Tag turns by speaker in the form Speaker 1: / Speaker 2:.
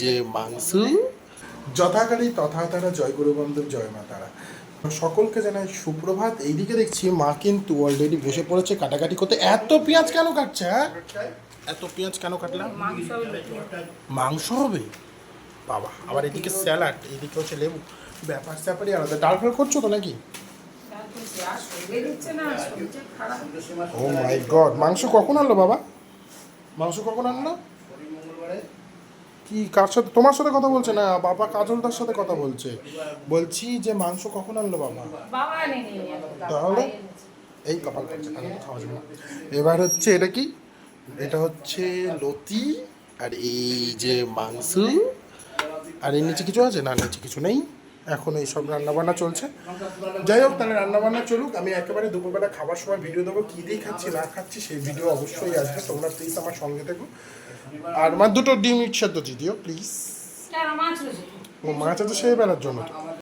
Speaker 1: যে মাংস।
Speaker 2: যথাকালী তথা তারা জয় গুরু বন্ধুর জয় মা তারা। সকলকে জানাই সুপ্রভাত। এইদিকে দেখছি মা কিন্তু অলরেডি বসে পড়েছে কাটাকাটি করতে। এত পেঁয়াজ কেন কাটছে হ্যাঁ? এত পেঁয়াজ কেন কাটলাম? মাংস হবে। বাবা আবার এদিকে স্যালাড এদিকে হচ্ছে লেবু। ব্যাপার স্যাপারই আলাদা। ডাল ফ্রাই করছ তো নাকি? ও মাই গড মাংস কখন আনলো বাবা? মাংস কখন আনলো? কি কার সাথে? তোমার সাথে কথা বলছে না বাবা কাজলদার সাথে কথা বলছে। বলছি যে মাংস কখন আনলো বাবা? তাহলে? এই কপাল করছে তাহলে খাওয়া যাবে না। এবার হচ্ছে এটা কি? এটা হচ্ছে লতি আর এই যে মাংস। আর এর নিচে কিছু আছে? না নিচে কিছু নেই। এখন এই সব রান্নাবান্না চলছে। যাই হোক তাহলে রান্নাবান্না চলুক। আমি একেবারে দুপুরবেলা খাবার সময় ভিডিও দেবো। কী দিয়ে খাচ্ছি না খাচ্ছি সেই ভিডিও অবশ্যই আসবে। তোমরা প্লিজ আমার সঙ্গে থেকো। আর মা দুটো ডিম ইট সেদ্ধ দিয়ে দিও প্লিজ ও মাছ আছে সেই বেলার জন্য। তো